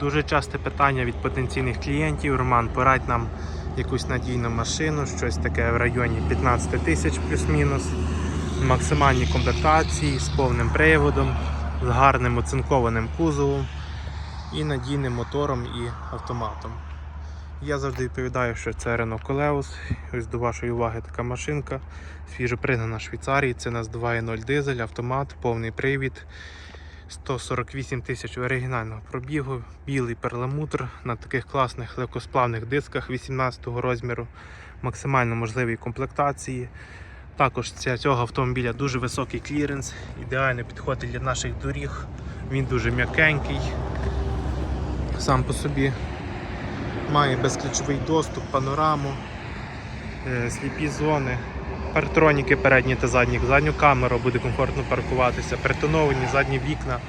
Дуже часте питання від потенційних клієнтів. Роман, порадь нам якусь надійну машину, щось таке в районі 15 тисяч плюс-мінус. Максимальні комплектації з повним приводом, з гарним оцинкованим кузовом і надійним мотором і автоматом. Я завжди відповідаю, що це Renault Coleos. Ось до вашої уваги така машинка. Свіжо пригнана в Швейцарії. Це у нас 2.0 дизель, автомат, повний привід. 148 тисяч оригінального пробігу, білий перламутр на таких класних легкосплавних дисках 18 розміру, максимально можливій комплектації. Також ця- цього автомобіля дуже високий кліренс, ідеально підходить для наших доріг. Він дуже м'якенький, сам по собі. Має безключовий доступ, панораму, е, сліпі зони, Партроніки передні та задні, задню камеру буде комфортно паркуватися, притоновані задні вікна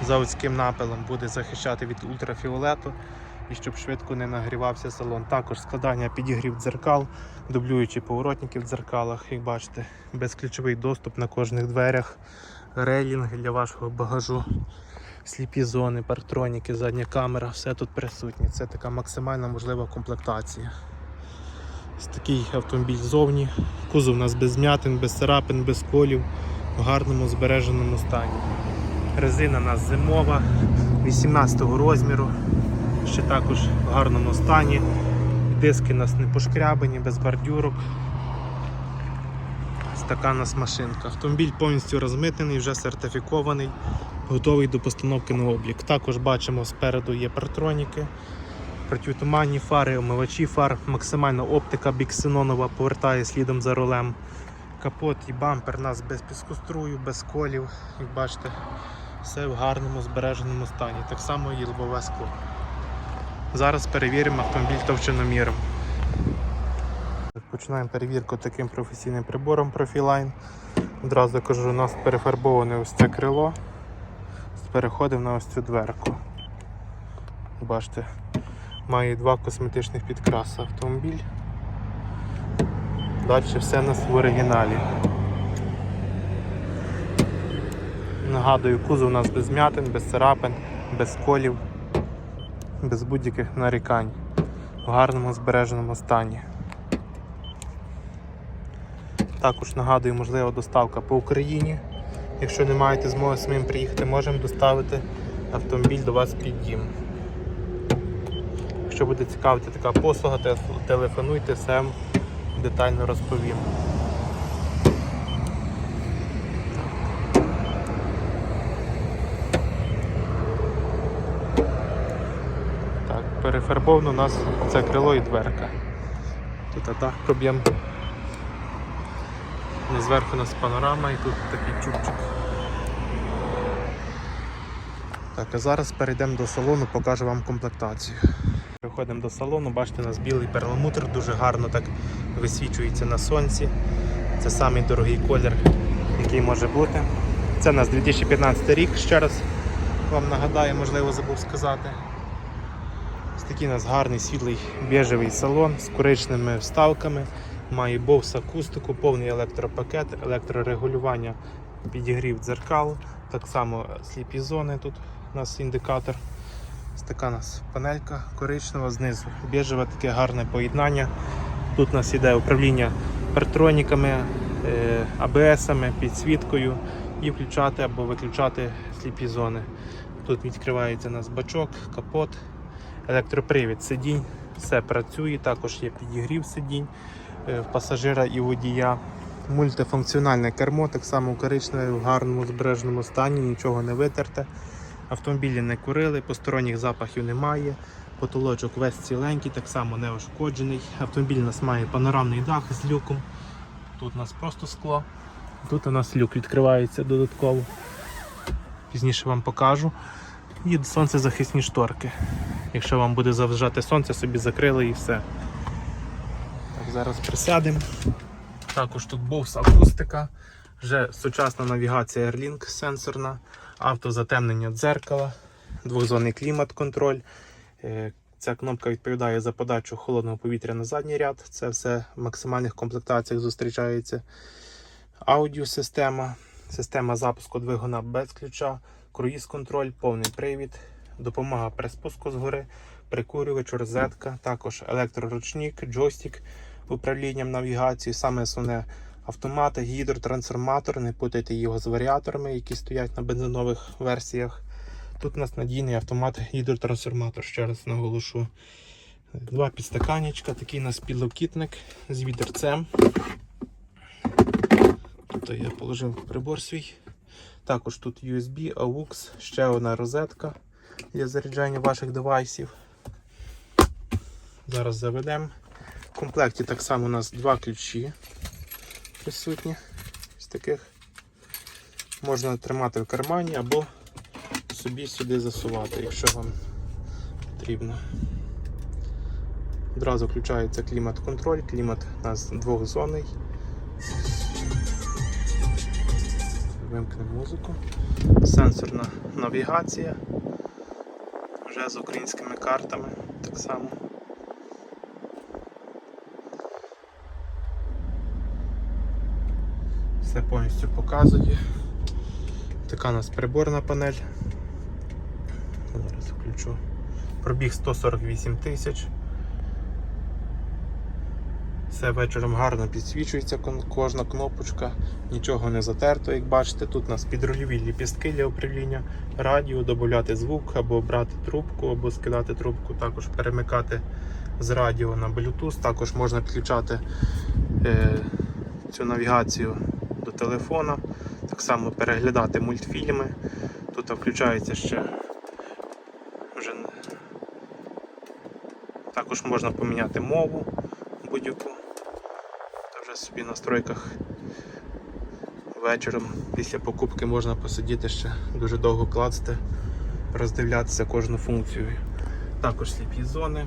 заводським напилом буде захищати від ультрафіолету. І щоб швидко не нагрівався салон. Також складання підігрів дзеркал, дублюючи поворотники в дзеркалах, як бачите, безключовий доступ на кожних дверях, рейлінг для вашого багажу, сліпі зони, партроніки, задня камера, все тут присутнє. Це така максимальна можлива комплектація. Такий автомобіль ззовні. Кузов у нас без м'ятин, без царапин, без колів, в гарному збереженому стані. Резина у нас зимова, 18 розміру, ще також в гарному стані. Диски у нас не пошкрябані, без бордюрок. Ось така у нас машинка. Автомобіль повністю розмитнений, вже сертифікований, готовий до постановки на облік. Також бачимо спереду є партроніки протитуманні фари, омивачі фар, максимальна оптика біксенонова повертає слідом за рулем. Капот і бампер нас без піскострую, без колів. Як бачите, все в гарному збереженому стані. Так само і лобове скло. Зараз перевіримо автомобіль товщиноміром. Починаємо перевірку таким професійним прибором Profiline. Одразу кажу, у нас перефарбоване ось це крило. Переходимо на ось цю дверку. Бачите, має два косметичних підкраси автомобіль. Далі все у нас в оригіналі. Нагадую, кузов у нас без м'ятин, без царапин, без колів, без будь-яких нарікань. В гарному збереженому стані. Також нагадую, можлива доставка по Україні. Якщо не маєте змоги самим приїхати, можемо доставити автомобіль до вас під дім. Якщо буде цікавити така послуга, телефонуйте, все детально розповім. Так, перефарбовано у нас це крило і дверка. Тут атак проб'ємо. Зверху у нас панорама і тут такий чубчик. Так, а зараз перейдемо до салону, покажу вам комплектацію. Приходимо до салону, бачите, у нас білий перламутр, дуже гарно так висвічується на сонці. Це самий дорогий колір, який може бути. Це у нас 2015 рік, ще раз вам нагадаю, можливо, забув сказати. Ось такий у нас гарний світлий біжевий салон з коричневими вставками. Має Bose акустику, повний електропакет, електрорегулювання підігрів дзеркал, так само сліпі зони тут у нас індикатор. Така нас панелька коричнева, знизу біжеве таке гарне поєднання. Тут у нас іде управління партроніками, е, АБСами, підсвіткою і включати або виключати сліпі зони. Тут відкривається у нас бачок, капот, електропривід сидінь, все працює, також є підігрів сидінь е, в пасажира і водія. Мультифункціональне кермо, так само коричневе, в гарному збереженому стані, нічого не витерте. Автомобілі не курили, посторонніх запахів немає. Потолочок весь ціленький, так само не ушкоджений. Автомобіль у нас має панорамний дах з люком. Тут у нас просто скло. Тут у нас люк відкривається додатково. Пізніше вам покажу. І сонцезахисні шторки. Якщо вам буде заважати сонце, собі закрили і все. Так, зараз присядемо. Також тут Bose акустика, вже сучасна навігація Airlink сенсорна, автозатемнення дзеркала, двохзонний клімат-контроль. Е, Ця кнопка відповідає за подачу холодного повітря на задній ряд. Це все в максимальних комплектаціях зустрічається. Аудіосистема, система запуску двигуна без ключа, круїз-контроль, повний привід, допомога при спуску з гори, прикурювач, розетка, також електроручник, джойстик управлінням навігацією. Саме основне автомати, гідротрансформатор. Не путайте його з варіаторами, які стоять на бензинових версіях. Тут у нас надійний автомат гідротрансформатор, ще раз наголошу. Два підстаканечка, такий у нас підлокітник з відерцем. Тут я положив прибор свій. Також тут USB, AUX, ще одна розетка для заряджання ваших девайсів. Зараз заведемо. В комплекті так само у нас два ключі присутні. Ось таких. Можна тримати в кармані або собі сюди засувати, якщо вам потрібно. Одразу включається клімат-контроль, клімат у нас двохзонний. Вимкнемо музику. Сенсорна навігація. Вже з українськими картами так само. Все повністю показує. Така у нас приборна панель. Зараз включу. Пробіг 148 тисяч. Все вечором гарно підсвічується кожна кнопочка, нічого не затерто, як бачите. Тут у нас підрульові ліпістки для управління радіо, додати звук, або брати трубку, або скидати трубку, також перемикати з радіо на Bluetooth. Також можна підключати е, цю навігацію телефона, так само переглядати мультфільми. Тут включається ще вже також можна поміняти мову будь-яку. Та вже собі в настройках вечором після покупки можна посидіти ще дуже довго клацати, роздивлятися кожну функцію. Також сліпі зони.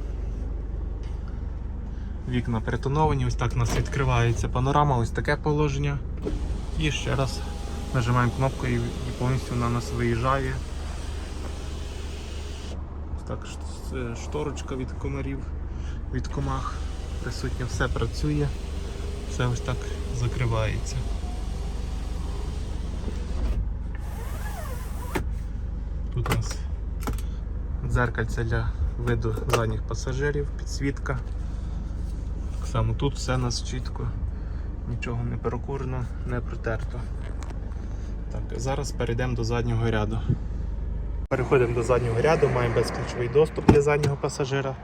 Вікна перетоновані, ось так у нас відкривається панорама, ось таке положення. І ще раз нажимаємо кнопку і, повністю у нас виїжджає. Так шторочка від комарів, від комах присутня, все працює, все ось так закривається. Тут у нас дзеркальце для виду задніх пасажирів, підсвітка. Так само тут все у нас чітко, нічого не перекурено, не протерто. Так, зараз перейдемо до заднього ряду. Переходимо до заднього ряду, маємо безключовий доступ для заднього пасажира.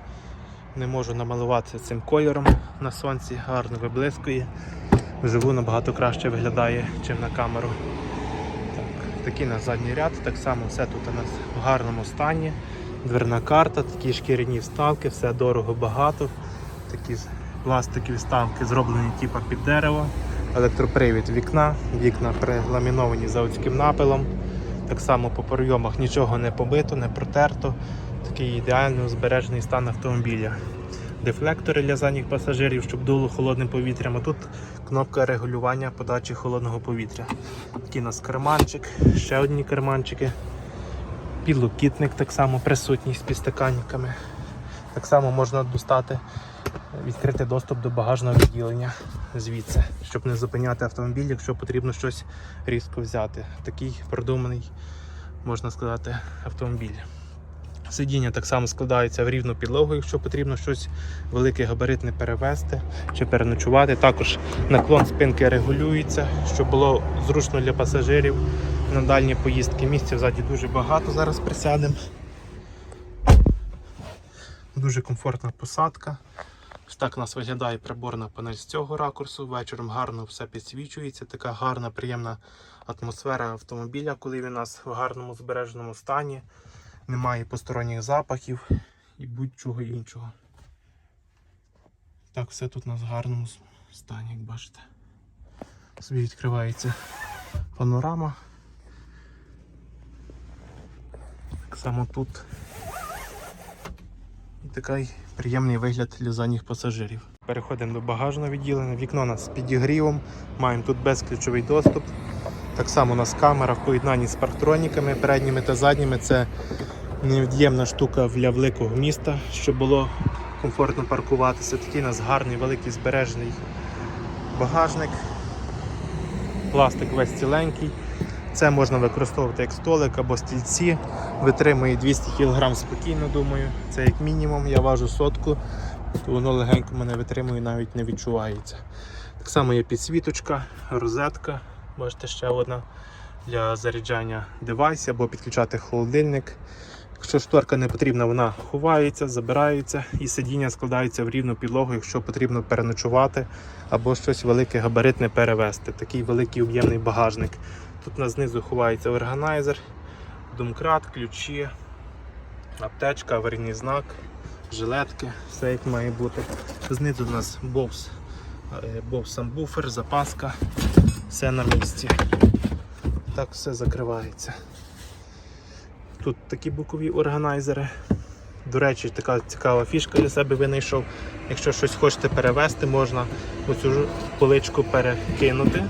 Не можу намалуватися цим кольором на сонці, гарно виблискує. Вживу набагато краще виглядає, ніж на камеру. Так, такий у нас задній ряд, так само все тут у нас в гарному стані. Дверна карта, такі шкіряні вставки, все дорого багато. Такі пластикові вставки зроблені типу під дерево. Електропривід вікна, вікна переламіновані заводським напилом. Так само по прийомах нічого не побито, не протерто. Такий ідеально збережений стан автомобіля. Дефлектори для задніх пасажирів, щоб дуло холодним повітрям. А тут кнопка регулювання подачі холодного повітря. Такий у нас карманчик, ще одні карманчики. Підлокітник так само присутній з підстаканниками. Так само можна достати, відкрити доступ до багажного відділення звідси, щоб не зупиняти автомобіль, якщо потрібно щось різко взяти. Такий продуманий, можна сказати, автомобіль. Сидіння так само складається в рівну підлогу, якщо потрібно щось велике габаритне перевезти чи переночувати. Також наклон спинки регулюється, щоб було зручно для пасажирів на дальні поїздки. Місця ззаді дуже багато. Зараз присядемо. Дуже комфортна посадка. Так у нас виглядає приборна панель з цього ракурсу. Вечором гарно все підсвічується. Така гарна, приємна атмосфера автомобіля, коли він у нас в гарному збереженому стані. Немає посторонніх запахів і будь-чого іншого. Так, все тут у нас в гарному стані, як бачите. Собі відкривається панорама. Так само тут. І такий приємний вигляд для задніх пасажирів. Переходимо до багажного відділення. Вікно у нас з підігрівом. Маємо тут безключовий доступ. Так само у нас камера в поєднанні з парктроніками передніми та задніми. Це невід'ємна штука для великого міста, щоб було комфортно паркуватися. Такий у нас гарний великий збережений багажник. Пластик весь ціленький. Це можна використовувати як столик або стільці. Витримує 200 кг спокійно, думаю. Це як мінімум. Я важу сотку, то воно легенько мене витримує, навіть не відчувається. Так само є підсвіточка, розетка. Бачите, ще одна для заряджання девайсів або підключати холодильник. Якщо шторка не потрібна, вона ховається, забирається і сидіння складається в рівну підлогу, якщо потрібно переночувати або щось велике габаритне перевезти. Такий великий об'ємний багажник. Тут на знизу ховається органайзер, домкрат, ключі, аптечка, аварійний знак, жилетки, все як має бути. Знизу у нас бовс, бовс самбуфер, запаска, все на місці. Так все закривається. Тут такі бокові органайзери. До речі, така цікава фішка для себе винайшов. Якщо щось хочете перевезти, можна оцю поличку перекинути.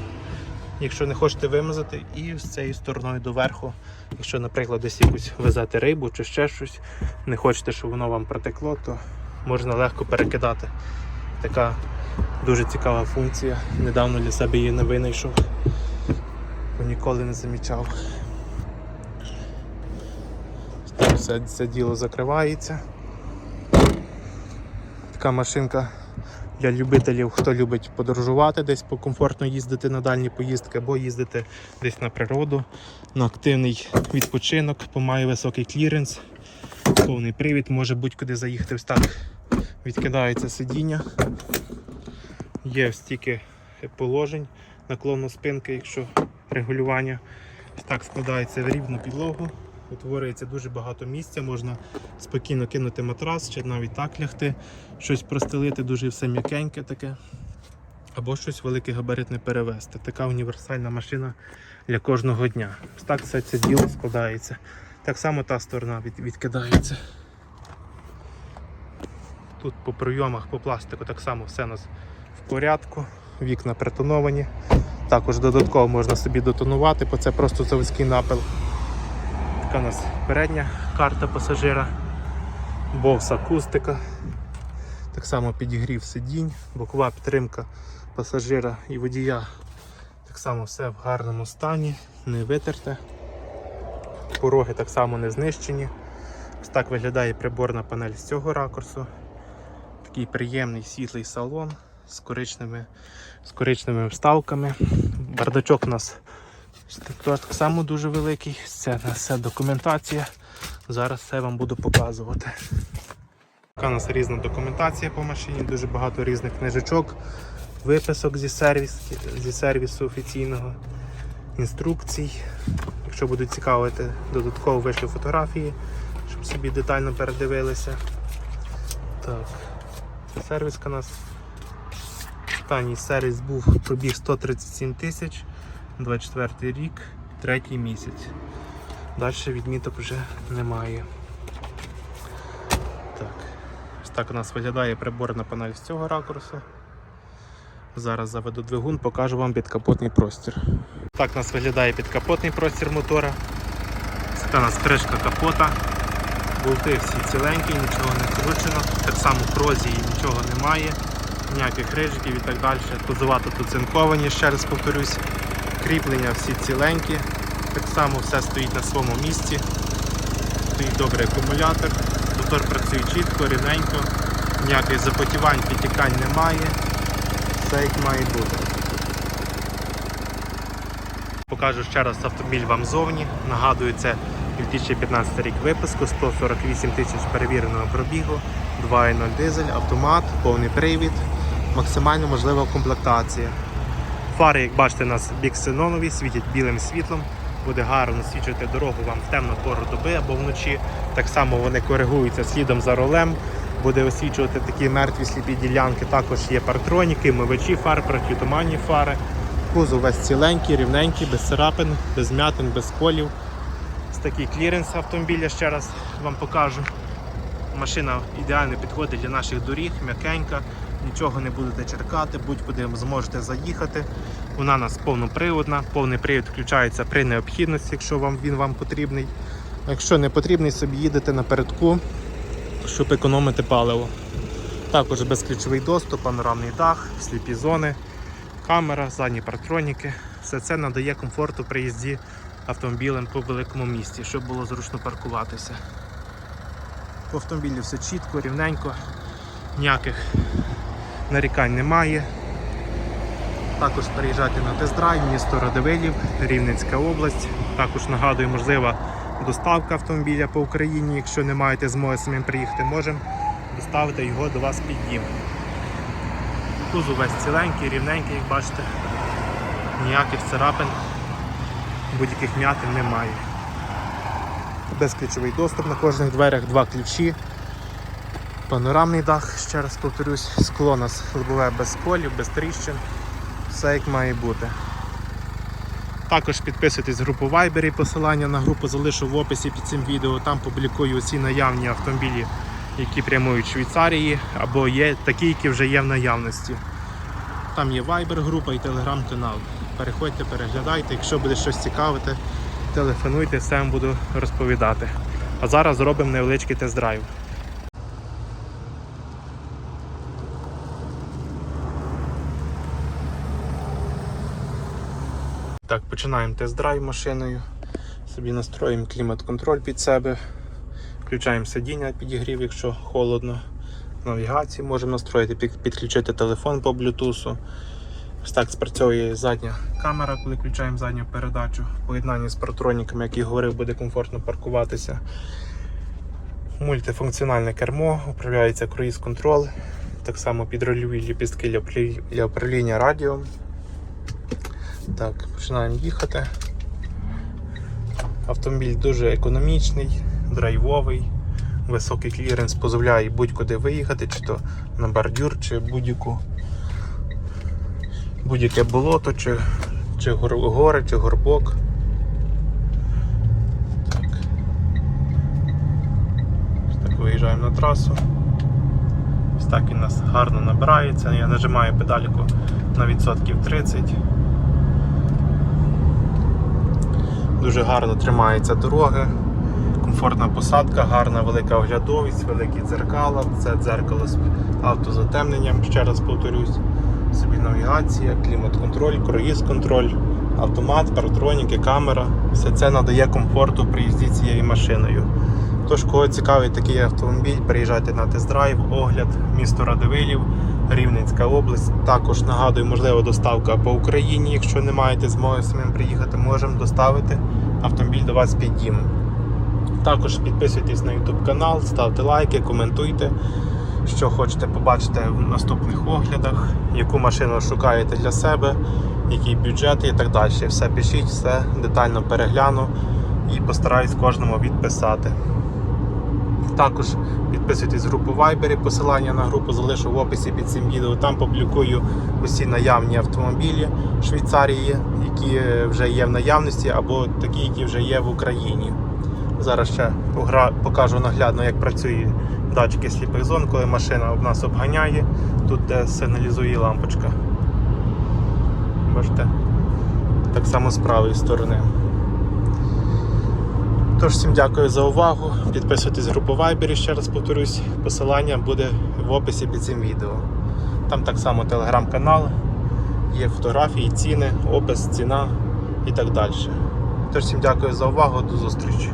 Якщо не хочете вимазати, і з цією стороною доверху, якщо, наприклад, десь якусь везете рибу чи ще щось, не хочете, щоб воно вам протекло, то можна легко перекидати. Така дуже цікава функція. Недавно для себе її не винайшов, бо ніколи не замічав. Все це діло закривається. Така машинка для любителів, хто любить подорожувати, десь покомфортно їздити на дальні поїздки, або їздити десь на природу, на активний відпочинок, бо має високий кліренс, повний привід, може будь-куди заїхати. Ось так відкидається сидіння. Є стільки положень, наклону спинки, якщо регулювання. Так складається в рівну підлогу. Утворюється дуже багато місця, можна спокійно кинути матрас чи навіть так лягти, щось простелити, дуже все м'якеньке таке. Або щось велике габаритне перевезти. Така універсальна машина для кожного дня. Так все це діло складається. Так само та сторона від, відкидається. Тут по прийомах, по пластику так само все у нас в порядку, вікна притоновані. Також додатково можна собі дотонувати, бо це просто заводський напил. Така у нас передня карта пасажира, бовс акустика, так само підігрів сидінь, бокова підтримка пасажира і водія. Так само все в гарному стані, не витерте. Пороги так само не знищені. Ось так виглядає приборна панель з цього ракурсу. Такий приємний світлий салон з коричневими, з коричневими вставками. Бардачок у нас так само дуже великий. Це все документація. Зараз все вам буду показувати. Така у нас різна документація по машині, дуже багато різних книжечок, виписок зі, сервіс, зі сервісу офіційного, інструкцій. Якщо будуть цікавити, додатково вийшли фотографії, щоб собі детально передивилися. Так, сервіска у нас. Останній сервіс був пробіг 137 тисяч. 24 рік, третій місяць. Далі відміток вже немає. Так. Ось так у нас виглядає приборна панель з цього ракурсу. Зараз заведу двигун, покажу вам підкапотний простір. Так у нас виглядає підкапотний простір мотора. Це у нас кришка капота. Болти всі ціленькі, нічого не вкручено. Так само корозії нічого немає, ніяких рижиків і так далі. Кузова тут оцинковані, ще раз повторюсь. Кріплення всі ціленькі, так само все стоїть на своєму місці. Стоїть добрий акумулятор, мотор працює чітко, рівненько, ніяких запотівань, підтікань немає. Все як має бути. Покажу ще раз автомобіль вам зовні. Нагадую, це 2015 рік випуску, 148 тисяч перевіреного пробігу, 2.0 дизель, автомат, повний привід, максимально можлива комплектація. Фари, як бачите, у нас біксенонові, світять білим світлом. Буде гарно свічувати дорогу вам в темну пору доби або вночі. Так само вони коригуються слідом за рулем. Буде освічувати такі мертві сліпі ділянки. Також є партроніки, мивачі фар, протитуманні фари. Кузов весь ціленький, рівненький, без царапин, без м'ятин, без колів. Ось такий кліренс автомобіля ще раз вам покажу. Машина ідеально підходить для наших доріг, м'якенька, нічого не будете черкати, будь-куди зможете заїхати. Вона у нас повноприводна, повний привід включається при необхідності, якщо вам, він вам потрібний. Якщо не потрібний, собі їдете напередку, щоб економити паливо. Також безключовий доступ, панорамний дах, сліпі зони, камера, задні партроніки. Все це надає комфорту при їзді автомобілем по великому місті, щоб було зручно паркуватися. По автомобілі все чітко, рівненько, ніяких нарікань немає. Також приїжджати на тест-драйв, місто Радивилів, Рівненська область. Також нагадую, можлива доставка автомобіля по Україні. Якщо не маєте змоги самим приїхати, можемо доставити його до вас під дім. Кузов весь ціленький, рівненький, як бачите. Ніяких царапин, будь-яких м'ятин немає. Безключовий доступ на кожних дверях, два ключі. Панорамний дах, ще раз повторюсь, скло нас лобове без сколів, без тріщин. Все як має бути. Також підписуйтесь в групу Viber, посилання на групу залишу в описі під цим відео. Там публікую усі наявні автомобілі, які прямують в Швейцарії, або є такі, які вже є в наявності. Там є Viber група і Telegram канал. Переходьте, переглядайте, якщо буде щось цікавити, телефонуйте, все вам буду розповідати. А зараз зробимо невеличкий тест-драйв. Так, починаємо тест-драйв машиною. Собі настроїмо клімат-контроль під себе. Включаємо сидіння підігрів, якщо холодно. Навігацію можемо настроїти, підключити телефон по Bluetooth. Ось так спрацьовує задня камера, коли включаємо задню передачу. В поєднанні з партроніками, як і говорив, буде комфортно паркуватися. Мультифункціональне кермо, управляється круїз-контроль. Так само підрольові ліпістки для управління радіо. Так, починаємо їхати. Автомобіль дуже економічний, драйвовий, високий кліренс дозволяє будь-куди виїхати, чи то на бордюр, чи будь-яку будь-яке болото, чи, чи гори, чи горбок. Так. Ось так виїжджаємо на трасу. Ось так він нас гарно набирається. Я нажимаю педальку на відсотків 30. Дуже гарно тримаються дороги, комфортна посадка, гарна велика оглядовість, великі дзеркала, це дзеркало з автозатемненням, ще раз повторюсь. Собі навігація, клімат-контроль, круїз-контроль, автомат, паратроніки, камера. Все це надає комфорту при їзді цією машиною. Тож, кого цікавить такий автомобіль, приїжджайте на тест-драйв, огляд, місто Радивилів, Рівненська область. Також нагадую, можливо, доставка по Україні. Якщо не маєте змоги самим приїхати, можемо доставити автомобіль до вас під дім. Також підписуйтесь на YouTube канал, ставте лайки, коментуйте, що хочете побачити в наступних оглядах, яку машину шукаєте для себе, який бюджет і так далі. Все пишіть, все детально перегляну і постараюсь кожному відписати. Також підписуйтесь в групу Viber, посилання на групу залишу в описі під цим відео. Там публікую усі наявні автомобілі Швейцарії, які вже є в наявності, або такі, які вже є в Україні. Зараз ще покажу наглядно, як працює датчики сліпих зон, коли машина об нас обганяє. Тут де сигналізує лампочка. Бачите? Так само з правої сторони. Тож всім дякую за увагу. Підписуйтесь в групу Viber, ще раз повторюсь. Посилання буде в описі під цим відео. Там так само телеграм-канал, є фотографії, ціни, опис, ціна і так далі. Тож всім дякую за увагу, до зустрічі.